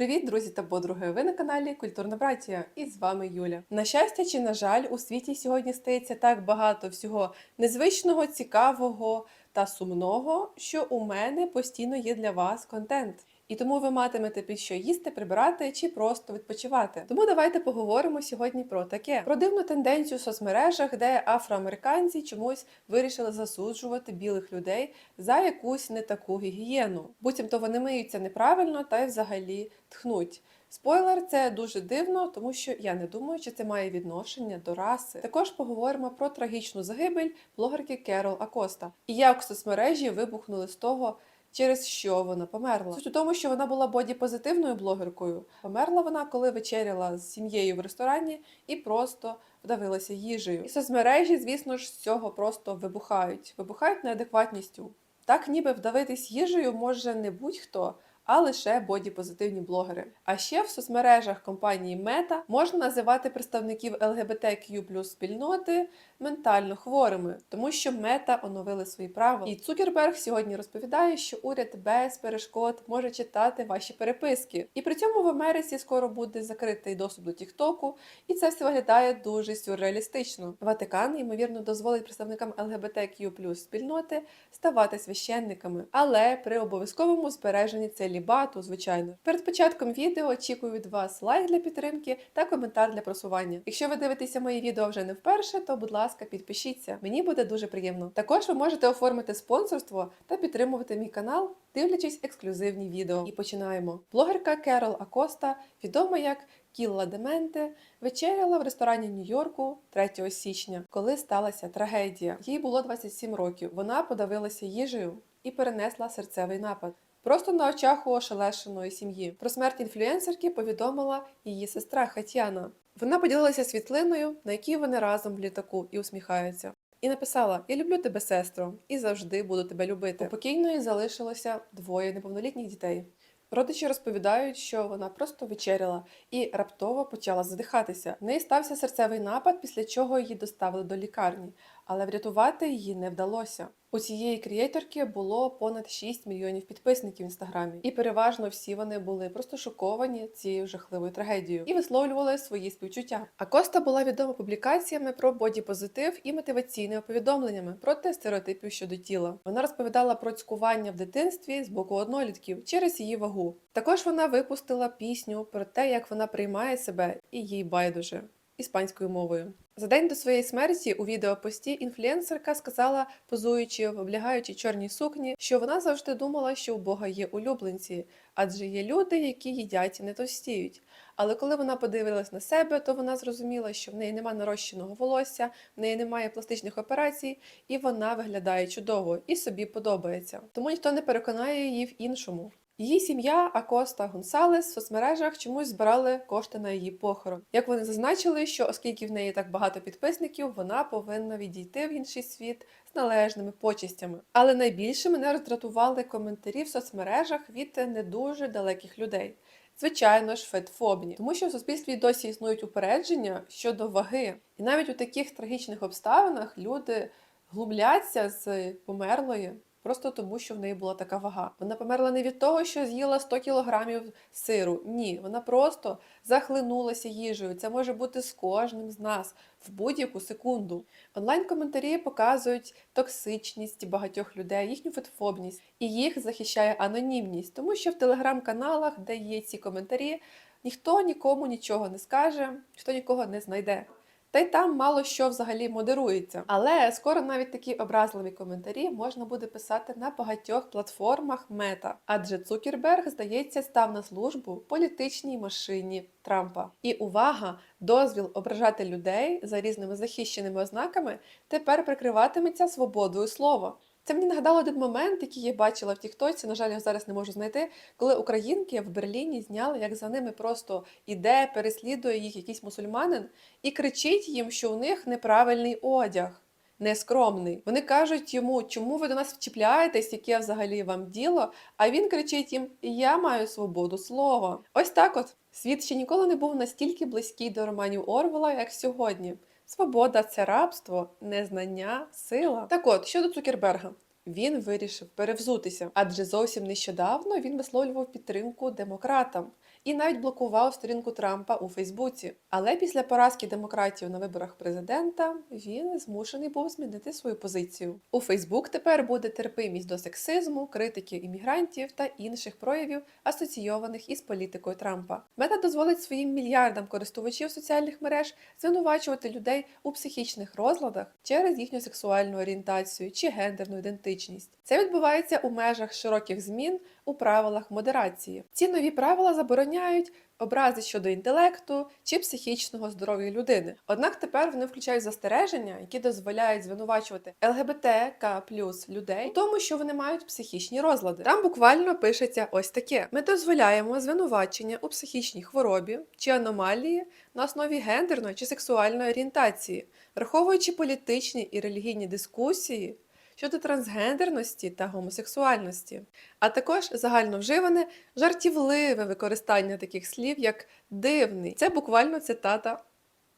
Привіт, друзі та подруги! Ви на каналі Культурна Братія і з вами Юля. На щастя чи на жаль, у світі сьогодні стається так багато всього незвичного, цікавого та сумного, що у мене постійно є для вас контент. І тому ви матимете під що їсти, прибирати чи просто відпочивати. Тому давайте поговоримо сьогодні про таке: про дивну тенденцію в соцмережах, де афроамериканці чомусь вирішили засуджувати білих людей за якусь не таку гігієну. Буцімто вони миються неправильно та й взагалі тхнуть. Спойлер, це дуже дивно, тому що я не думаю, чи це має відношення до раси. Також поговоримо про трагічну загибель блогерки Керол Акоста і як соцмережі вибухнули з того. Через що вона померла? Суть у тому, що вона була боді-позитивною блогеркою. Померла вона, коли вечеряла з сім'єю в ресторані і просто вдавилася їжею. І соцмережі, звісно ж, з цього просто вибухають. Вибухають неадекватністю. Так, ніби вдавитись їжею може не будь-хто, а лише боді-позитивні блогери. А ще в соцмережах компанії Мета можна називати представників ЛГБТQ спільноти ментально хворими, тому що мета оновили свої правила. І Цукерберг сьогодні розповідає, що уряд без перешкод може читати ваші переписки. І при цьому в Америці скоро буде закритий доступ до Тіктоку, і це все виглядає дуже сюрреалістично. Ватикан, ймовірно, дозволить представникам ЛГБТQ спільноти ставати священниками, але при обов'язковому збереженні целібату, звичайно. Перед початком відео очікую від вас лайк для підтримки та коментар для просування. Якщо ви дивитеся мої відео вже не вперше, то будь ласка, підпишіться. Мені буде дуже приємно. Також ви можете оформити спонсорство та підтримувати мій канал, дивлячись ексклюзивні відео. І починаємо. Блогерка Керол Акоста, відома як Кілла Дементе, вечеряла в ресторані Нью-Йорку 3 січня, коли сталася трагедія. Їй було 27 років. Вона подавилася їжею і перенесла серцевий напад. Просто на очах у ошелешеної сім'ї. Про смерть інфлюенсерки повідомила її сестра Хатяна. Вона поділилася світлиною, на якій вони разом в літаку і усміхаються. І написала: Я люблю тебе, сестро, і завжди буду тебе любити. У покійної залишилося двоє неповнолітніх дітей. Родичі розповідають, що вона просто вечеряла і раптово почала задихатися. В неї стався серцевий напад, після чого її доставили до лікарні, але врятувати її не вдалося. У цієї крієторки було понад 6 мільйонів підписників в інстаграмі, і переважно всі вони були просто шоковані цією жахливою трагедією і висловлювали свої співчуття. А Коста була відома публікаціями про боді-позитив і мотиваційними повідомленнями проти стереотипів щодо тіла. Вона розповідала про цькування в дитинстві з боку однолітків через її вагу. Також вона випустила пісню про те, як вона приймає себе і їй байдуже іспанською мовою. За день до своєї смерті у відеопості інфлюенсерка сказала, позуючи в облягаючій чорній сукні, що вона завжди думала, що у Бога є улюбленці, адже є люди, які їдять і не товстіють. Але коли вона подивилась на себе, то вона зрозуміла, що в неї немає нарощеного волосся, в неї немає пластичних операцій, і вона виглядає чудово і собі подобається. Тому ніхто не переконає її в іншому. Її сім'я Акоста Гонсалес в соцмережах чомусь збирали кошти на її похорон. Як вони зазначили, що оскільки в неї так багато підписників, вона повинна відійти в інший світ з належними почестями. Але найбільше мене роздратували коментарі в соцмережах від не дуже далеких людей. Звичайно ж, фетфобні, тому що в суспільстві досі існують упередження щодо ваги, і навіть у таких трагічних обставинах люди глумляться з померлої. Просто тому, що в неї була така вага. Вона померла не від того, що з'їла 100 кілограмів сиру. Ні, вона просто захлинулася їжею. Це може бути з кожним з нас в будь-яку секунду. Онлайн-коментарі показують токсичність багатьох людей, їхню фетфобність, і їх захищає анонімність, тому що в телеграм-каналах, де є ці коментарі, ніхто нікому нічого не скаже, ніхто нікого не знайде. Та й там мало що взагалі модерується. Але скоро навіть такі образливі коментарі можна буде писати на багатьох платформах мета. Адже Цукерберг, здається, став на службу політичній машині Трампа. І увага! Дозвіл ображати людей за різними захищеними ознаками тепер прикриватиметься свободою слова. Це мені нагадало один момент, який я бачила в Тіктоці, на жаль, я зараз не можу знайти, коли українки в Берліні зняли, як за ними просто іде, переслідує їх якийсь мусульманин і кричить їм, що у них неправильний одяг. Нескромний. Вони кажуть йому, чому ви до нас вчіпляєтесь, яке взагалі вам діло? А він кричить їм: Я маю свободу слова. Ось так от світ ще ніколи не був настільки близький до романів Орвела, як сьогодні. Свобода це рабство, незнання, сила. Так от щодо Цукерберга. він вирішив перевзутися, адже зовсім нещодавно він висловлював підтримку демократам і навіть блокував сторінку Трампа у Фейсбуці. Але після поразки демократів на виборах президента він змушений був змінити свою позицію. У Фейсбук тепер буде терпимість до сексизму, критики іммігрантів та інших проявів, асоційованих із політикою Трампа. Мета дозволить своїм мільярдам користувачів соціальних мереж звинувачувати людей у психічних розладах через їхню сексуальну орієнтацію чи гендерну ідентичність. Це відбувається у межах широких змін у правилах модерації. Ці нові правила забороняють образи щодо інтелекту чи психічного здоров'я людини. Однак тепер вони включають застереження, які дозволяють звинувачувати ЛГБТК людей у тому, що вони мають психічні розлади. Там буквально пишеться ось таке: ми дозволяємо звинувачення у психічній хворобі чи аномалії на основі гендерної чи сексуальної орієнтації, враховуючи політичні і релігійні дискусії щодо трансгендерності та гомосексуальності, а також загальновживане жартівливе використання таких слів, як дивний. Це буквально цитата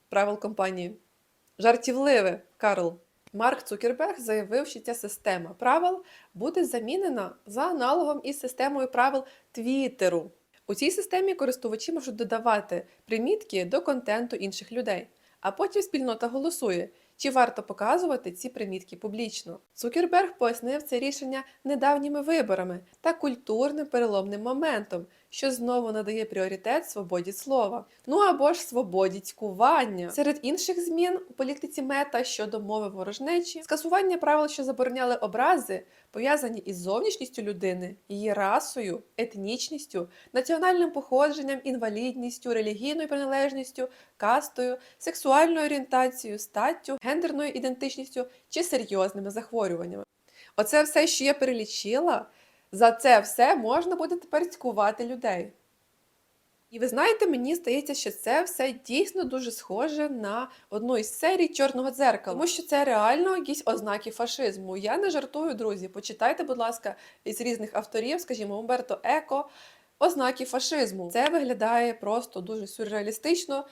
правил компанії. Жартівливе, Карл. Марк Цукерберг заявив, що ця система правил буде замінена за аналогом із системою правил Твіттеру. У цій системі користувачі можуть додавати примітки до контенту інших людей, а потім спільнота голосує, чи варто показувати ці примітки публічно. Цукерберг пояснив це рішення недавніми виборами та культурним переломним моментом, що знову надає пріоритет свободі слова, ну або ж свободі цькування. Серед інших змін у політиці мета щодо мови ворожнечі, скасування правил, що забороняли образи, пов'язані із зовнішністю людини, її расою, етнічністю, національним походженням, інвалідністю, релігійною приналежністю, кастою, сексуальною орієнтацією, статтю, гендерною ідентичністю чи серйозними захворюваннями. Оце все, що я перелічила. За це все можна буде тепер цькувати людей. І ви знаєте, мені здається, що це все дійсно дуже схоже на одну із серій Чорного дзеркала, тому що це реально якісь ознаки фашизму. Я не жартую, друзі. Почитайте, будь ласка, із різних авторів, скажімо, Умберто Еко, ознаки фашизму. Це виглядає просто дуже сюрреалістично.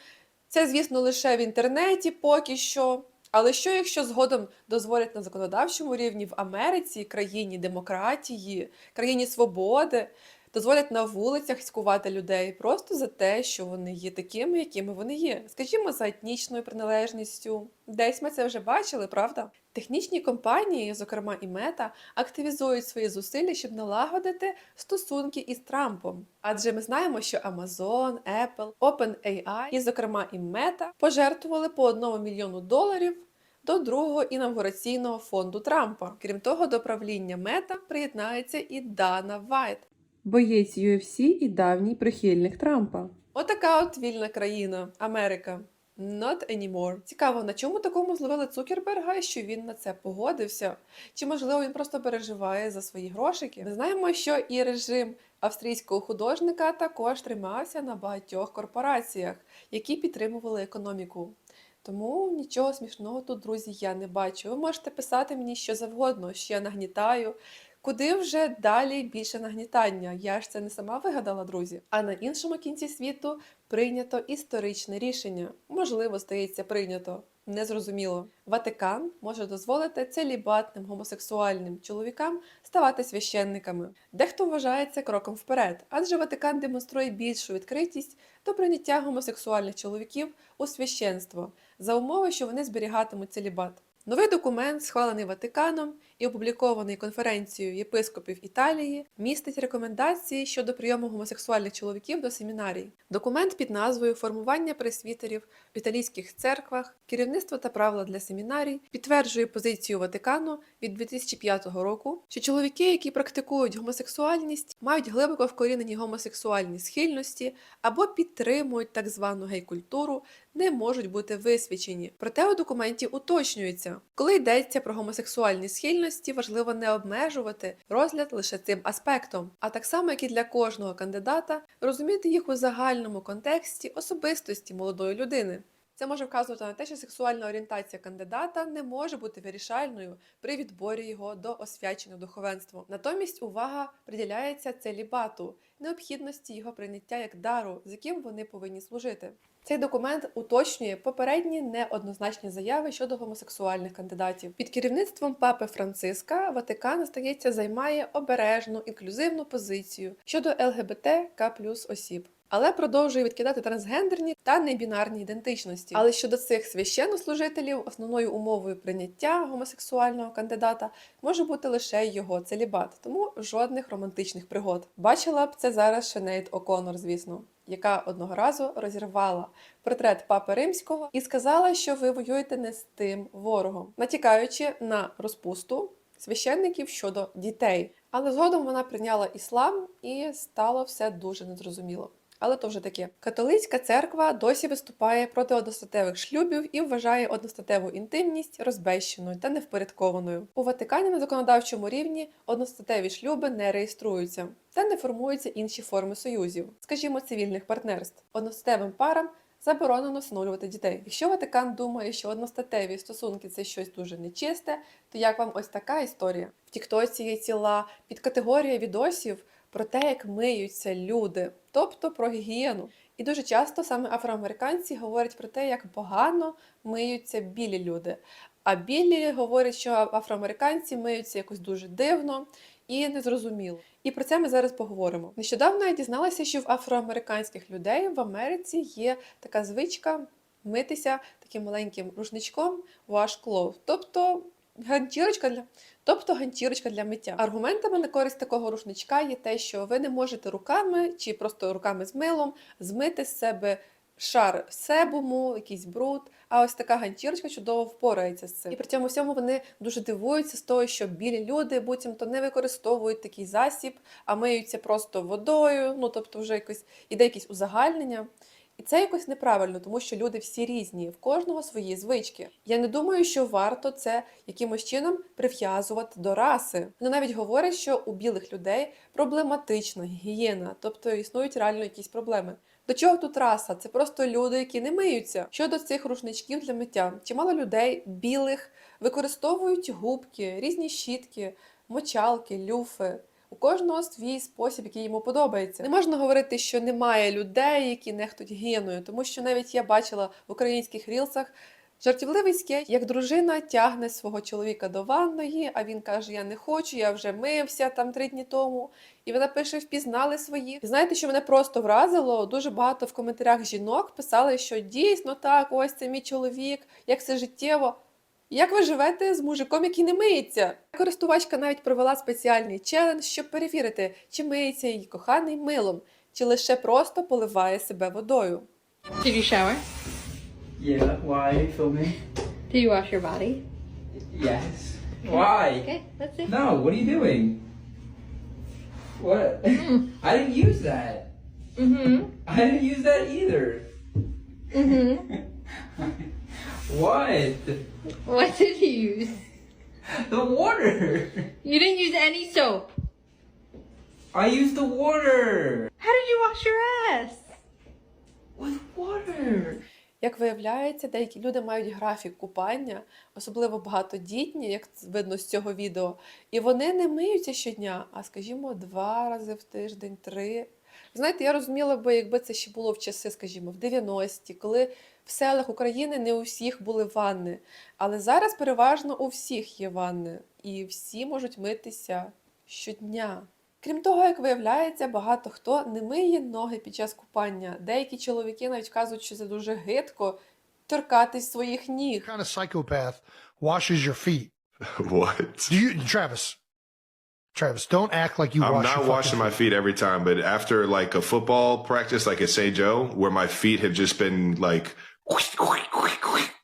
Це, звісно, лише в інтернеті поки що. Але що, якщо згодом дозволять на законодавчому рівні в Америці, країні демократії, країні свободи, дозволять на вулицях цькувати людей просто за те, що вони є такими, якими вони є, скажімо, за етнічною приналежністю. Десь ми це вже бачили, правда? Технічні компанії, зокрема і Мета, активізують свої зусилля, щоб налагодити стосунки із Трампом. Адже ми знаємо, що Amazon, Apple, OpenAI і, зокрема, і Мета пожертвували по одному мільйону доларів до другого інавгураційного фонду Трампа. Крім того, до правління Мета приєднається і Дана Вайт, боєць UFC і давній прихильник Трампа. Отака от вільна країна, Америка. Not anymore. Цікаво, на чому такому зловили Цукерберга, що він на це погодився? Чи можливо він просто переживає за свої грошики? Ми знаємо, що і режим австрійського художника також тримався на багатьох корпораціях, які підтримували економіку. Тому нічого смішного тут, друзі, я не бачу. Ви можете писати мені що завгодно, що я нагнітаю. Куди вже далі більше нагнітання? Я ж це не сама вигадала, друзі. А на іншому кінці світу прийнято історичне рішення. Можливо, здається, прийнято. Незрозуміло. Ватикан може дозволити целібатним гомосексуальним чоловікам ставати священниками. Дехто вважає це кроком вперед, адже Ватикан демонструє більшу відкритість до прийняття гомосексуальних чоловіків у священство за умови, що вони зберігатимуть целібат. Новий документ, схвалений Ватиканом і опублікований конференцією єпископів Італії, містить рекомендації щодо прийому гомосексуальних чоловіків до семінарій. Документ під назвою Формування пресвітерів в італійських церквах, керівництво та правила для семінарій підтверджує позицію Ватикану від 2005 року, що чоловіки, які практикують гомосексуальність, мають глибоко вкорінені гомосексуальні схильності або підтримують так звану гей-культуру, не можуть бути висвічені. Проте у документі уточнюється, коли йдеться про гомосексуальні схильності, важливо не обмежувати розгляд лише цим аспектом, а так само, як і для кожного кандидата, розуміти їх у загальному контексті особистості молодої людини. Це може вказувати на те, що сексуальна орієнтація кандидата не може бути вирішальною при відборі його до освячення духовенству. Натомість увага приділяється целібату, необхідності його прийняття як дару, з яким вони повинні служити. Цей документ уточнює попередні неоднозначні заяви щодо гомосексуальних кандидатів. Під керівництвом папи Франциска Ватикан, здається, займає обережну інклюзивну позицію щодо ЛГБТК осіб. Але продовжує відкидати трансгендерні та небінарні ідентичності. Але щодо цих священнослужителів, основною умовою прийняття гомосексуального кандидата може бути лише його целібат, тому жодних романтичних пригод. Бачила б це зараз Шенейд О'Коннор, звісно яка одного разу розірвала портрет папи римського і сказала, що ви воюєте не з тим ворогом, натякаючи на розпусту священників щодо дітей. Але згодом вона прийняла іслам і стало все дуже незрозуміло. Але то вже таке. Католицька церква досі виступає проти одностатевих шлюбів і вважає одностатеву інтимність розбещеною та невпорядкованою. У Ватикані на законодавчому рівні одностатеві шлюби не реєструються та не формуються інші форми союзів, скажімо, цивільних партнерств. Одностатевим парам заборонено встановлювати дітей. Якщо Ватикан думає, що одностатеві стосунки це щось дуже нечисте, то як вам ось така історія? В Тіктоці є ціла підкатегорія відосів про те, як миються люди, тобто про гігієну. І дуже часто саме афроамериканці говорять про те, як погано миються білі люди. А білі говорять, що афроамериканці миються якось дуже дивно і незрозуміло. І про це ми зараз поговоримо. Нещодавно я дізналася, що в афроамериканських людей в Америці є така звичка митися таким маленьким рушничком wash cloth, тобто ганчірочка для тобто ганчірочка для миття. Аргументами на користь такого рушничка є те, що ви не можете руками чи просто руками з милом змити з себе шар себуму, якийсь бруд. А ось така ганчірочка чудово впорається з цим. І при цьому всьому вони дуже дивуються з того, що білі люди буцімто не використовують такий засіб, а миються просто водою. Ну тобто, вже якось іде якесь узагальнення. І це якось неправильно, тому що люди всі різні, в кожного свої звички. Я не думаю, що варто це якимось чином прив'язувати до раси. Вони навіть говорять, що у білих людей проблематична гігієна, тобто існують реально якісь проблеми. До чого тут раса? Це просто люди, які не миються. Щодо цих рушничків для миття, чимало людей білих використовують губки, різні щітки, мочалки, люфи. У кожного свій спосіб, який йому подобається. Не можна говорити, що немає людей, які нехтуть гіною, тому що навіть я бачила в українських рілсах жартівливий скетч, як дружина тягне свого чоловіка до ванної, а він каже: Я не хочу, я вже мився там три дні тому. І вона пише: впізнали свої. І знаєте, що мене просто вразило? Дуже багато в коментарях жінок писали, що дійсно так, ось це мій чоловік, як це життєво. Як ви живете з мужиком, який не миється? Користувачка навіть провела спеціальний челендж, щоб перевірити, чи миється її коханий милом, чи лише просто поливає себе водою. Did you shower? Yeah, why are you filming? Did you wash your body? Yes. Why? Okay, let's see. No, what are you doing? What? I didn't use that. Mm-hmm. I didn't use that either. Mm-hmm. what? What did you use? The water. You didn't use any soap. I used the water. How did you wash your ass? With water. Як виявляється, деякі люди мають графік купання, особливо багатодітні, як видно з цього відео, і вони не миються щодня, а скажімо, два рази в тиждень, три. Знаєте, я розуміла би, якби це ще було в часи, скажімо, в 90-ті, коли в селах України не у всіх були ванни. Але зараз переважно у всіх є ванни, і всі можуть митися щодня. Крім того, як виявляється, багато хто не миє ноги під час купання. Деякі чоловіки навіть кажуть, що це дуже гидко торкатись своїх ніг. What? Do you, Travis? Travis, don't act like you I'm wash not washing my feet every time, but after like a football practice, like at St. Joe, where my feet have just been like,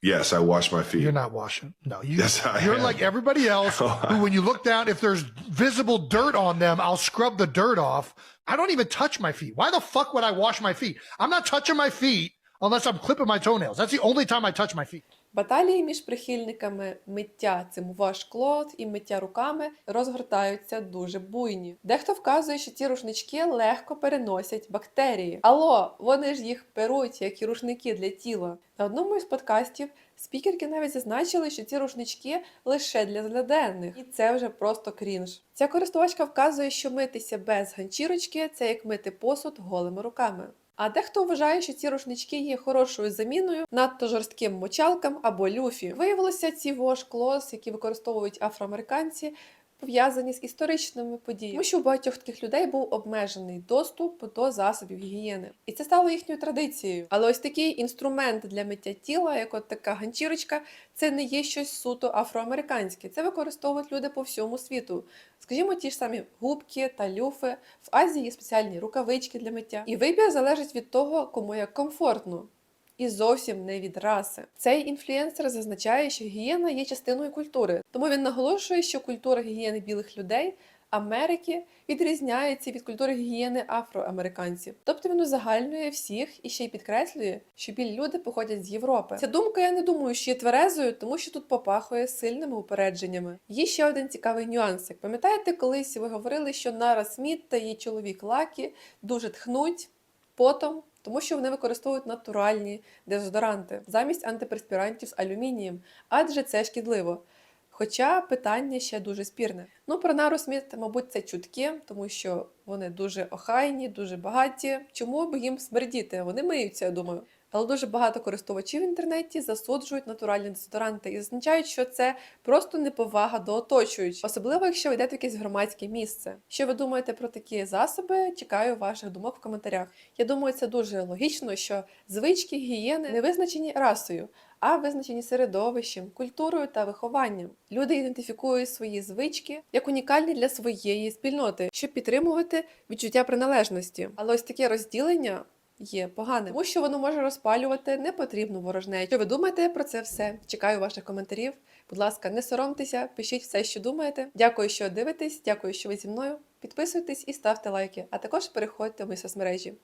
yes, I wash my feet. You're not washing. No, you. Yes, I you're am. like everybody else. Oh, who, when you look down, if there's visible dirt on them, I'll scrub the dirt off. I don't even touch my feet. Why the fuck would I wash my feet? I'm not touching my feet unless I'm clipping my toenails. That's the only time I touch my feet. Баталії між прихильниками миття цим washcloth і миття руками розгортаються дуже буйні. Дехто вказує, що ці рушнички легко переносять бактерії. Алло, вони ж їх перуть, як і рушники для тіла. На одному із подкастів спікерки навіть зазначили, що ці рушнички лише для зляденних, і це вже просто крінж. Ця користувачка вказує, що митися без ганчірочки це як мити посуд голими руками. А дехто вважає, що ці рушнички є хорошою заміною надто жорстким мочалкам або люфі. Виявилося, ці вош-клос, які використовують афроамериканці, пов'язані з історичними подіями, тому що у багатьох таких людей був обмежений доступ до засобів гігієни, і це стало їхньою традицією. Але ось такий інструмент для миття тіла, як от така ганчірочка, це не є щось суто афроамериканське. Це використовують люди по всьому світу. Скажімо, ті ж самі губки та люфи. В Азії є спеціальні рукавички для миття. І вибір залежить від того, кому як комфортно. І зовсім не від раси. Цей інфлюенсер зазначає, що гігієна є частиною культури, тому він наголошує, що культура гігієни білих людей Америки відрізняється від культури гігієни афроамериканців. Тобто він узагальнює всіх і ще й підкреслює, що білі люди походять з Європи. Ця думка я не думаю, що є тверезою, тому що тут попахує сильними упередженнями. Є ще один цікавий нюанс. Як пам'ятаєте, колись ви говорили, що Нара Сміт та її чоловік Лакі дуже тхнуть потом. Тому що вони використовують натуральні дезодоранти замість антиперспірантів з алюмінієм, адже це шкідливо. Хоча питання ще дуже спірне. Ну, про Нару Сміт, мабуть, це чутки, тому що вони дуже охайні, дуже багаті. Чому б їм смердіти? Вони миються, я думаю. Але дуже багато користувачів в інтернеті засуджують натуральні дезодоранти і зазначають, що це просто неповага до оточуючих, особливо якщо ви йдете в якесь громадське місце. Що ви думаєте про такі засоби? Чекаю ваших думок в коментарях. Я думаю, це дуже логічно, що звички гігієни не визначені расою, а визначені середовищем, культурою та вихованням. Люди ідентифікують свої звички як унікальні для своєї спільноти, щоб підтримувати відчуття приналежності. Але ось таке розділення. Є поганим, тому що воно може розпалювати непотрібну ворожнечу. Що ви думаєте про це все? Чекаю ваших коментарів. Будь ласка, не соромтеся, пишіть все, що думаєте. Дякую, що дивитесь, дякую, що ви зі мною. Підписуйтесь і ставте лайки, а також переходьте в мої соцмережі.